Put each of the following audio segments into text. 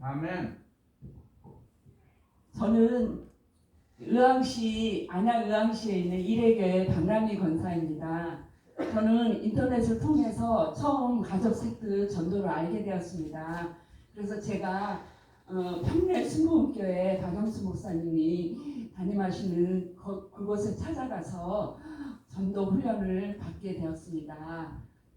아멘. 저는 의왕시 안양 의왕시에 있는 일회교회 박남희 권사입니다. 저는 인터넷을 통해서 처음 가족 세트 전도를 알게 되었습니다. 그래서 제가 어, 평내 순복음교회 박영수 목사님이 담임하시는 거- 그곳에 찾아가서 전도 훈련을 받게 되었습니다.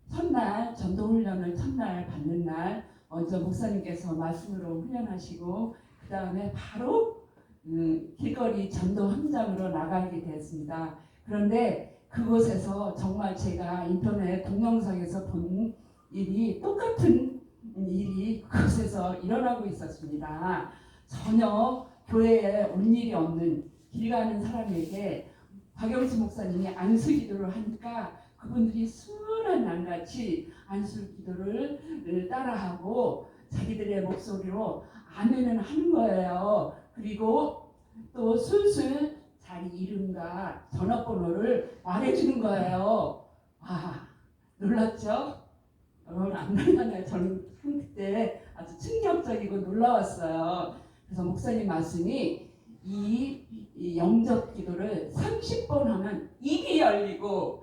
첫날 전도 훈련을 첫날 받는 날 먼저 목사님께서 말씀으로 훈련하시고 그 다음에 바로 음, 길거리 전도 현장으로 나가게 되었습니다. 그런데 그곳에서 정말 제가 인터넷 동영상에서 본 일이 똑같은 일이 그곳에서 일어나고 있었습니다. 전혀 교회에 온 일이 없는 길 가는 사람에게 박영수 목사님이 안수 기도를 하니까 그분들이 순한 양같이 안수 기도를 을 따라하고 자기들의 목소리로 아멘을 하는 거예요. 그리고 또 술술 자기 이름과 전화번호를 말해주는 거예요. 아 놀랐죠? 여러분 안 놀랐나요? 저는 그때 아주 충격적이고 놀라웠어요. 그래서 목사님 말씀이 이, 이 영접 기도를 30번 하면 입이 열리고 300번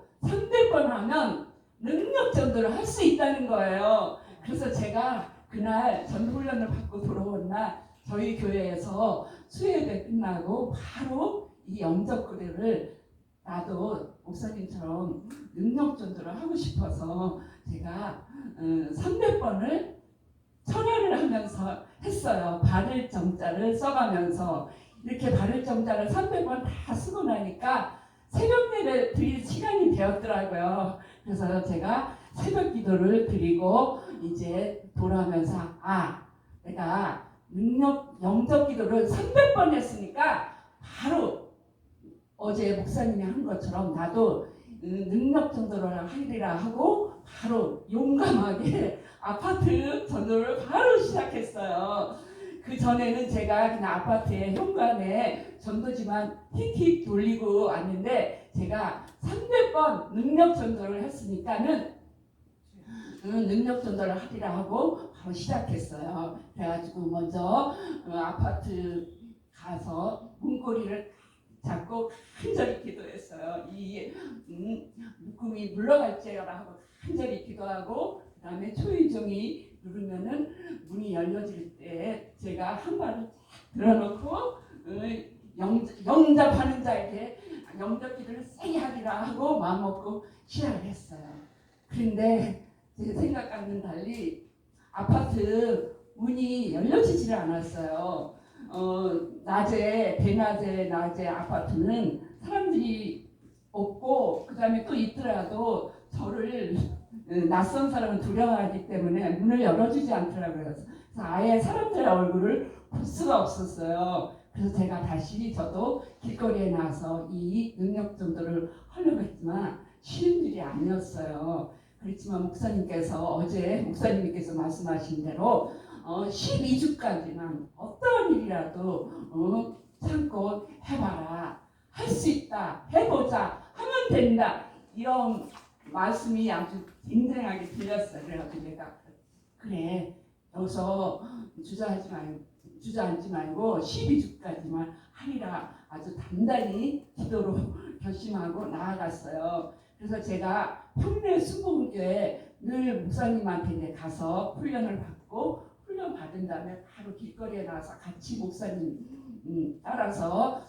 하면 능력 전도를 할 수 있다는 거예요. 그래서 제가 그날 전도 훈련을 받고 돌아온 날 저희 교회에서 수요예배 끝나고 바로 이 영접 기도를 나도 목사님처럼 능력 전도를 하고 싶어서 제가 300번을 청약을 하면서 했어요. 바를 정자를 써가면서 이렇게 바를 정자를 300번 다 쓰고 나니까 새벽 예배 드릴 시간이 되었더라고요. 그래서 제가 새벽 기도를 드리고 이제 돌아오면서 아 내가 능력 영접 기도를 300번 했으니까 바로 어제 목사님이 한 것처럼 나도 음, 능력 전도를 하리라 하고 바로 용감하게 아파트 전도를 바로 시작했어요. 그 전에는 제가 그냥 아파트의 현관에 전도지만 틱틱 돌리고 왔는데 제가 300번 능력 전도를 했으니까는 음, 능력 전도를 하리라 하고 바로 시작했어요. 그래가지고 먼저 어, 아파트 가서 문고리를 잡고 간절히 기도했어요. 이 음, 묶음이 물러갈지어라 하고 간절히 기도하고 그다음에 초의종이 누르면은 문이 열려질 때 제가 한 발을 쫙 들어놓고 어, 영, 영접하는 자에게 영접 기도를 세게 하리라 하고 마음 먹고 시작을 했어요. 그런데 제 생각과는 달리 아파트 문이 열려지질 않았어요. 어, 낮에 대낮에 낮에 아파트는 사람들이 없고 그 다음에 또 있더라도 저를 어, 낯선 사람은 두려워하기 때문에 문을 열어주지 않더라고요. 그래서 아예 사람들의 얼굴을 볼 수가 없었어요. 그래서 제가 다시 저도 길거리에 나와서 이 능력 정도를 하려고 했지만 쉬운 일이 아니었어요. 그렇지만 목사님께서 어제 목사님께서 말씀하신 대로 어, 12주까지는 어떤 일이라도 어, 참고 해봐라. 할 수 있다. 해보자. 하면 된다. 이런 말씀이 아주 굉장하게 들렸어요. 그래가지고 내가 그래 여기서 주저하지 말고 주저앉지 말고 12주까지만 하리라 아주 단단히 기도로 결심하고 나아갔어요. 그래서 제가 평내 순복음교회 늘 목사님한테 가서 훈련을 받고 훈련 받은 다음에 바로 길거리에 나와서 같이 목사님 음, 따라서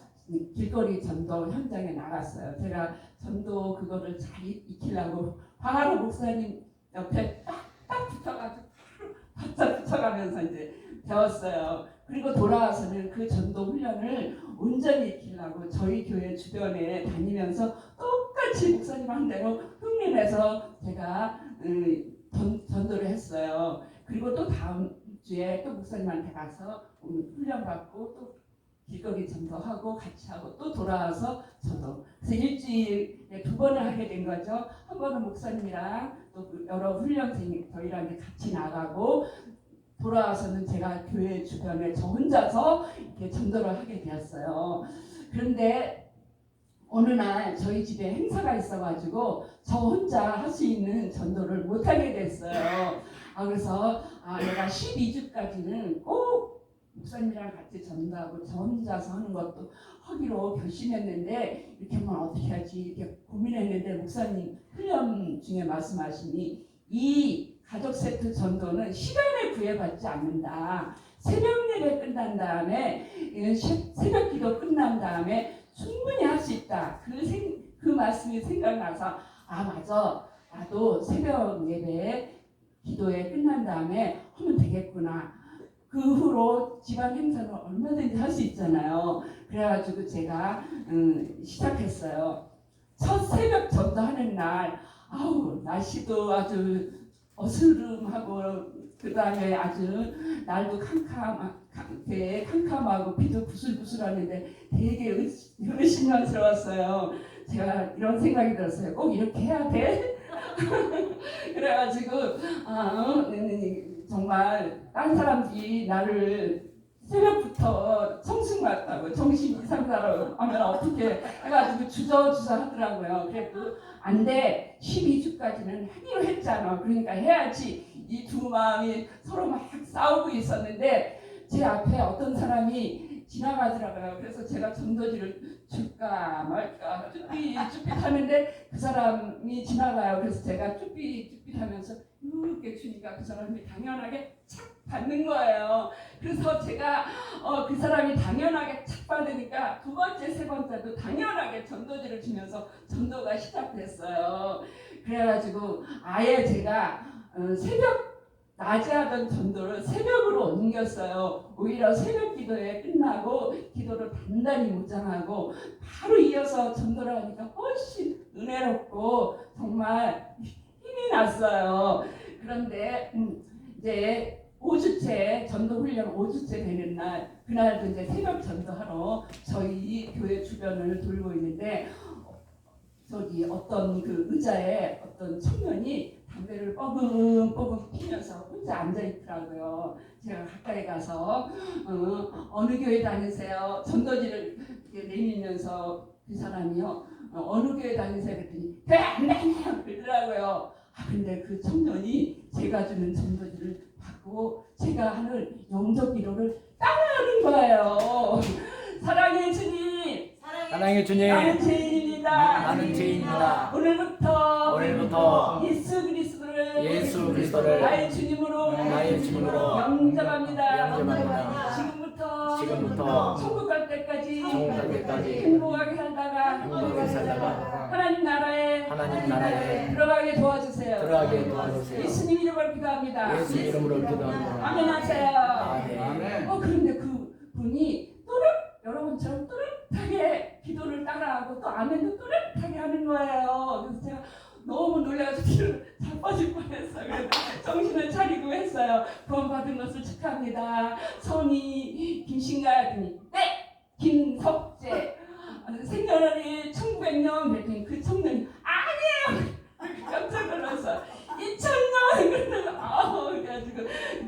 길거리 전도 현장에 나갔어요. 제가 전도 그거를 잘 익- 익히려고 바로 목사님 옆에 딱딱 붙어가지고 바짝 붙여가면서 이제 배웠어요. 그리고 돌아와서는 그 전도 훈련을 온전히 익히려고 저희 교회 주변에 다니면서 똑같이 목사님 한 대로 흉내내서 제가 음, 전, 전도를 했어요. 그리고 또 다음 주에 또 목사님한테 가서 음, 훈련 받고 또 길거리 전도하고 같이 하고 또 돌아와서 저도 그래서 일주일에 두 번을 하게 된 거죠. 한 번은 목사님이랑 또 여러 훈련생 저희랑 같이 나가고 돌아와서는 제가 교회 주변에 저 혼자서 이렇게 전도를 하게 되었어요. 그런데 어느 날 저희 집에 행사가 있어가지고 저 혼자 할 수 있는 전도를 못 하게 됐어요. 아 그래서 아 내가 12주까지는 꼭 목사님이랑 같이 전도하고 저 혼자서 하는 것도 하기로 결심했는데 이렇게 하면 어떻게 하지 이렇게 고민했는데 목사님 훈련 중에 말씀하시니 이 가족 세트 전도는 시간에 구애받지 않는다. 새벽 예배 끝난 다음에 예, 시- 새벽 기도 끝난 다음에 충분히 할 수 있다. 그, 생, 그 말씀이 생각나서 아 맞아 나도 새벽 예배 기도에 끝난 다음에 하면 되겠구나. 그 후로 집안 행사는 얼마든지 할 수 있잖아요. 그래가지고 제가 음, 시작했어요. 첫 새벽 전도하는 날 아우 날씨도 아주 어스름하고 그 다음에 아주 날도 캄캄 되게 캄캄하고 비도 부슬부슬하는데 되게 의- 의심스러웠어요. 제가 이런 생각이 들었어요. 꼭 이렇게 해야 돼? 그래가지고 아, 어, 음, 정말 딴 사람들이 나를 새벽부터 청승 같다고 정신 이상자로 하면 어떻게 해가지고 주저주저 하더라고요. 그래도 안 돼 12주까지는 하기로 했잖아. 그러니까 해야지 이 두 마음이 서로 막 싸우고 있었는데 제 앞에 어떤 사람이 지나가더라고요. 그래서 제가 전도지를 줄까 말까 쭈삣쭈삣 하는데 그 사람이 지나가요. 그래서 제가 쭈삣쭈삣 하면서 이렇게 주니까 그 사람이 당연하게 착 받는 거예요. 그래서 제가 어, 그 사람이 당연하게 착 받으니까 두 번째, 세 번째도 당연하게 전도지를 주면서 전도가 시작됐어요. 그래가지고 아예 제가 어, 새벽 낮에 하던 전도를 새벽으로 옮겼어요. 오히려 새벽 기도에 끝나고 기도를 단단히 묵상하고 바로 이어서 전도를 하니까 훨씬 은혜롭고 정말 났어요. 그런데 음, 이제 5주째 전도 훈련 5주째 되는 날 그날도 이제 새벽 전도하러 저희 교회 주변을 돌고 있는데 저기 어떤 그 의자에 어떤 청년이 담배를 뻐금뻐금 피면서 혼자 앉아 있더라고요. 제가 가까이 가서 어, 어느 교회 다니세요? 전도지를 내밀면서 그 사람이요 어, 느 교회 다니세요? 그랬더니 교회 안 다녀요 그러더라고요. 아 근데 그 청년이 제가 주는 전도지를 받고 제가 하는 영적 기도를 따라하는 거예요. 사랑의 주님, 사랑의 주님, 나는 죄인입니다. 나는 죄인입니다. 오늘부터 오늘부터 예수 그리스도를 예수 그리스도를 나의 주님으로 나의 주님으로 영접합니다. 영접합니다. 지금부터 지금부터 천국 갈 때까지 천국 갈 때까지 행복하게 살다가 행복하게 살다가 하나님 나라에 하나님 나라에 들어가게 도와주세요. 들어가게 도와주세요. 예수님 이름으로 기도합니다. 예수 이름으로 기도합니다. 아멘 하세요. 아멘. 어 그런데 그 분이 또렷 여러분처럼 또렷하게 기도를 따라하고 또 아멘도 또렷하게 하는 거예요. 그래서 제가 너무 놀라서 뒤로 자빠질 뻔했어요. 정신을 차리고 했어요. 구원받은 것을 축하합니다. 성이 김신가 했더니 네 김석재 아, 생년월일 1900년 그랬더니 그 청년이 아니에요. 깜짝 놀랐어. 2000년 그러다가 아우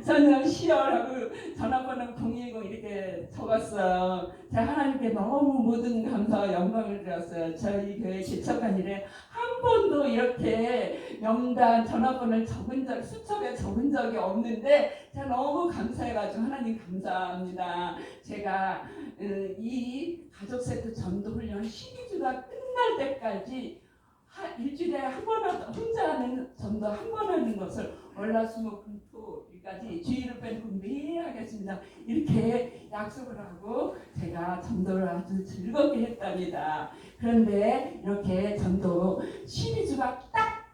2000년 10월하고 전화번호 010 이렇게 적었어요. 제가 하나님께 너무 모든 감사와 영광을 드렸어요. 저희 교회 개척한 일에 한 번도 이렇게 명단 전화번호를 적은 적 수첩에 적은 적이 없는데 제가 너무 감사해가지고 하나님 감사합니다. 제가 음, 이 가족 세트 전도 훈련 12주가 끝날 때까지 하- 일주일에 한 번 혼자 하는 전도 한 번 하는 것을 월화수목금토 일까지 주의를 빼고 매일 하겠습니다. 이렇게 약속을 하고 제가 전도를 아주 즐겁게 했답니다. 그런데 이렇게 전도 12주가 딱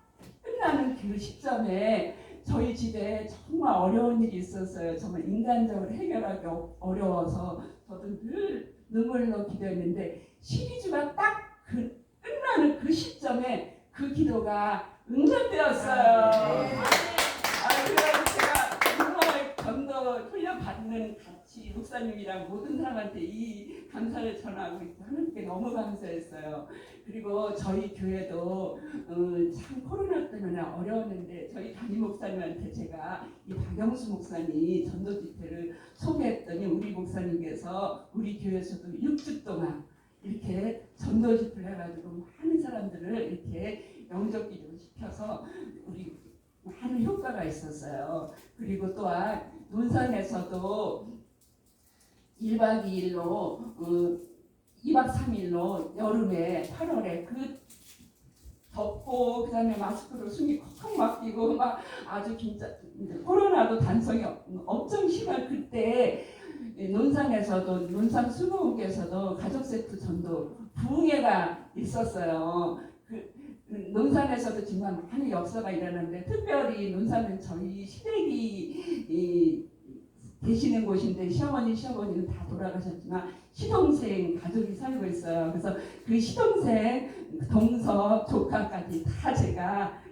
끝나는 그 시점에 저희 집에 정말 어려운 일이 있었어요. 정말 인간적으로 해결하기 어- 어려워서 저도 늘 눈물로 기도했는데 12주가 딱 그 끝나는 그 시점에 그 기도가 응답되었어요. 아, 그래서 제가 정말 전도 훈련 받는 같이 목사님이랑 모든 사람한테 이 감사를 전하고 있고 하나님께 너무 감사했어요. 그리고 저희 교회도 어, 참 코로나 때문에 어려웠는데 저희 담임 목사님한테 제가 이 박영수 목사님 전도 집회를 소개했더니 우리 목사님께서 우리 교회에서도 6주 동안 이렇게 전도 집회를 해가지고 많은 사람들을 이렇게 영접 기도 시켜서 우리 많은 효과가 있었어요. 그리고 또한 논산에서도 1박 2일로 어, 2박 3일로 여름에 8월에 그 덥고 그다음에 마스크를 숨이 콱 막히고 막 아주 진짜 코로나도 단성이 엄- 엄청 심한 그때 논산에서도 논산 수목에서도 가족 세트 전도 부흥회가 있었어요. 그 논산에서도 정말 많은 역사가 일어났는데 특별히 논산은 저희 시댁이 이, 계시는 곳인데 시어머니 시어머니는 다 돌아가셨지만 시동생 가족이 살고 있어요. 그래서 그 시동생 동서 조카까지 다 제가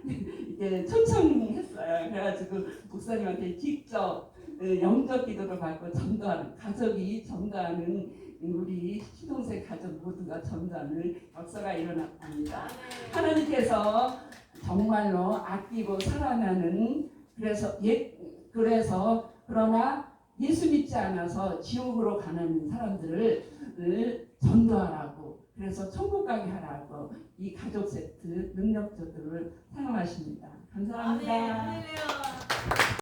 이제 초청했어요. 그래가지고 목사님한테 직접 어, 영적 기도를 받고 전도하는 가족이 전도하는 우리 시동생 가족 모두가 전도하는 역사가 일어났답니다. 하나님께서 정말로 아끼고 사랑하는 그래서 예 그래서 그러나 예수 믿지 않아서 지옥으로 가는 사람들을 을 전도하라고 그래서 천국 가게 하라고 이 가족 세트 능력자들을 사용하십니다. 감사합니다. 아멘.